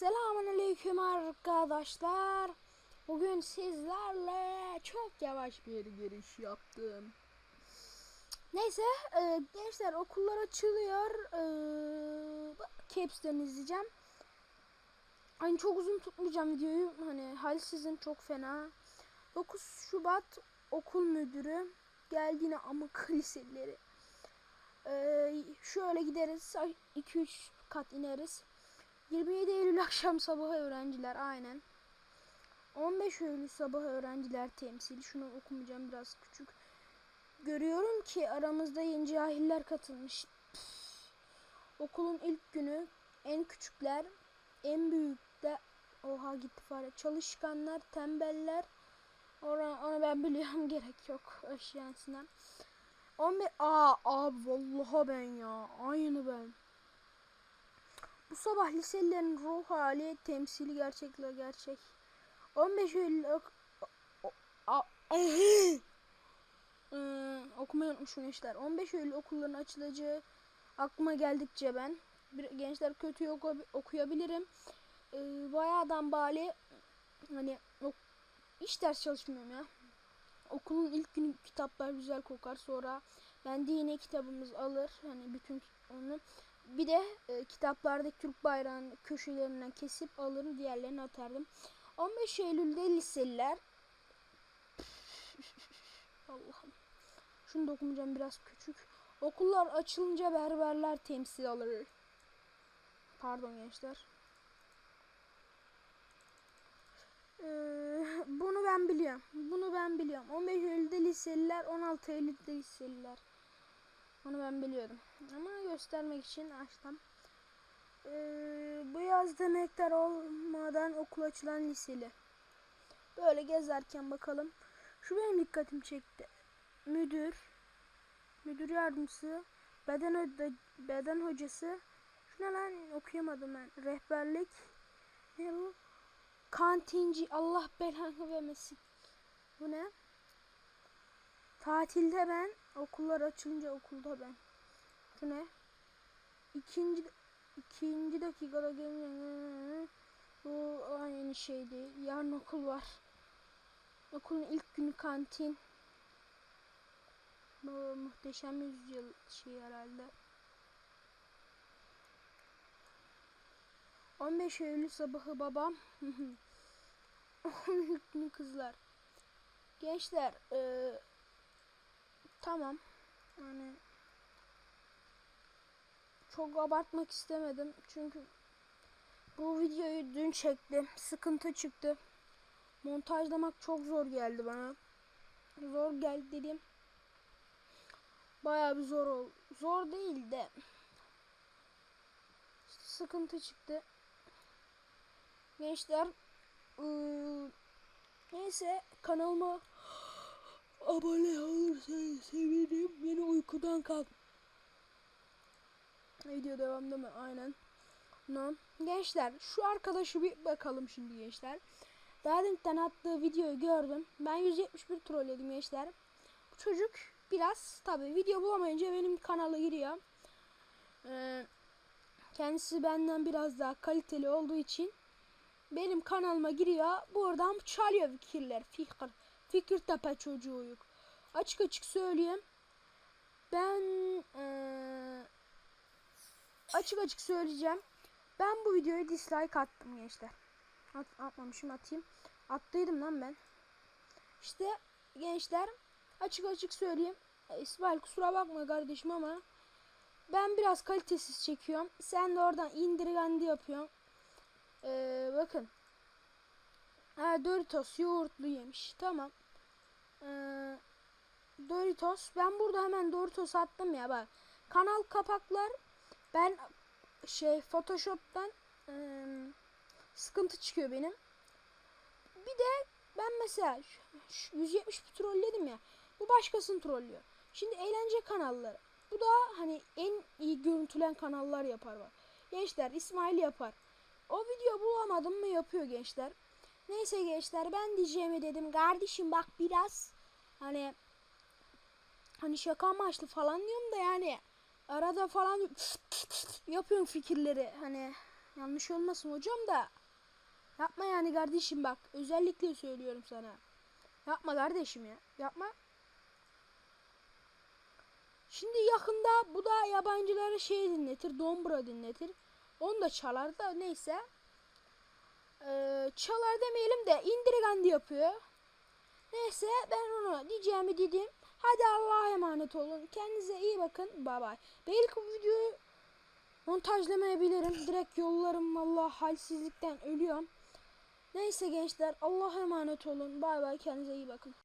Selamünaleyküm arkadaşlar. Bugün sizlerle çok yavaş bir giriş yaptım. Neyse e, gençler okullar açılıyor. E, Caps'ten izleyeceğim. Hani çok uzun tutmayacağım videoyu. Hani hal sizin çok fena. 9 Şubat okul müdürü geldi yine amık liselileri. E, şöyle gideriz. 2-3 kat ineriz. 27 Eylül akşam sabahı öğrenciler aynen. 15 Eylül sabahı öğrenciler temsili. Şunu okumayacağım biraz küçük. Görüyorum ki aramızda yeni cahiller katılmış. Püf. Okulun ilk günü en küçükler, en büyükler, oha gitti fare. Çalışkanlar, tembeller. Onu, onu ben biliyorum gerek yok aşağısına. 11 aa abi vallahi ben ya aynı ben. Bu sabah liselilerin ruh hali temsili gerçekle gerçek. 15 Eylül Hmm, okumayı unutmuşum gençler. 15 Eylül okulların açılacağı aklıma geldikçe ben bir, gençler kötü oku, okuyabilirim. Ee, bayağıdan bari hani ok, hiç ders çalışmıyorum ya. Okulun ilk günü kitaplar güzel kokar. Sonra ben de yine kitabımız alır. Hani bütün onu bir de e, kitaplardaki Türk bayrağının köşelerinden kesip alırım diğerlerini atardım. 15 Eylül'de liseliler Allah'ım. Şunu da okumayacağım biraz küçük. Okullar açılınca berberler temsil alır. Pardon gençler. Ee, bunu ben biliyorum. Bunu ben biliyorum. 15 Eylül'de liseliler, 16 Eylül'de liseliler. Onu ben biliyorum. Ama göstermek için açtım. Ee, bu yaz demekler olmadan okul açılan liseli. Böyle gezerken bakalım. Şu benim dikkatimi çekti. Müdür, müdür yardımcısı, beden hoca, beden hocası. Şu ne lan okuyamadım ben. Rehberlik. Ne bu? Kantinci. Allah belanı vermesin. Bu ne? Tatilde ben, okullar açılınca okulda ben. Şu ne? İkinci ikinci dakikada gelen bu aynı şeydi. Yarın okul var. Okulun ilk günü kantin. Bu muhteşem yüzyıl şey herhalde. 15 Eylül sabahı babam. Günü kızlar. Gençler, eee Tamam. Yani çok abartmak istemedim. Çünkü bu videoyu dün çektim. Sıkıntı çıktı. Montajlamak çok zor geldi bana. Zor geldi dedim. Bayağı bir zor oldu. Zor değil de sıkıntı çıktı. Gençler ıı, neyse kanalıma abone olursanız sevinirim. Yeni uykudan kalk. Video devam değil? Aynen. No. Gençler şu arkadaşı bir bakalım şimdi gençler. Daha attığı videoyu gördüm. Ben 171 trolledim gençler. Bu çocuk biraz tabi video bulamayınca benim kanala giriyor. Ee, kendisi benden biraz daha kaliteli olduğu için benim kanalıma giriyor. Buradan çalıyor fikirler. Fikir. Fikir tepe çocuğuyuk. Açık açık söyleyeyim. Ben ee, açık açık söyleyeceğim. Ben bu videoya dislike attım gençler. At, atmamışım atayım. Attıydım lan ben. İşte gençler açık açık söyleyeyim. E, İsmail kusura bakma kardeşim ama ben biraz kalitesiz çekiyorum. Sen de oradan indirgendi yapıyorsun. Ee, bakın. Ha, Doritos yoğurtlu yemiş. Tamam. Ee, Doritos. Ben burada hemen Doritos attım ya bak. Kanal kapaklar ben şey Photoshop'tan e, sıkıntı çıkıyor benim. Bir de ben mesela şu- şu 170 bir trolledim ya. Bu başkasını trollüyor. Şimdi eğlence kanalları. Bu da hani en iyi görüntülen kanallar yapar bak. Gençler İsmail yapar. O video bulamadım mı yapıyor gençler. Neyse gençler ben diyeceğimi dedim. Kardeşim bak biraz hani hani şaka amaçlı falan diyorum da yani arada falan yapıyorum fikirleri hani Yanlış olmasın hocam da. Yapma yani kardeşim bak. Özellikle söylüyorum sana. Yapma kardeşim ya. Yapma. Şimdi yakında bu da yabancılara şey dinletir. Dombra dinletir. Onu da çalar da neyse. Ee, çalar demeyelim de indirgandi yapıyor. Neyse ben onu diyeceğimi dedim. Hadi Allah'a emanet olun. Kendinize iyi bakın. Bay bay. Belki bu videoyu montajlamayabilirim. Direkt yollarım vallahi halsizlikten ölüyorum. Neyse gençler Allah'a emanet olun. Bay bay kendinize iyi bakın.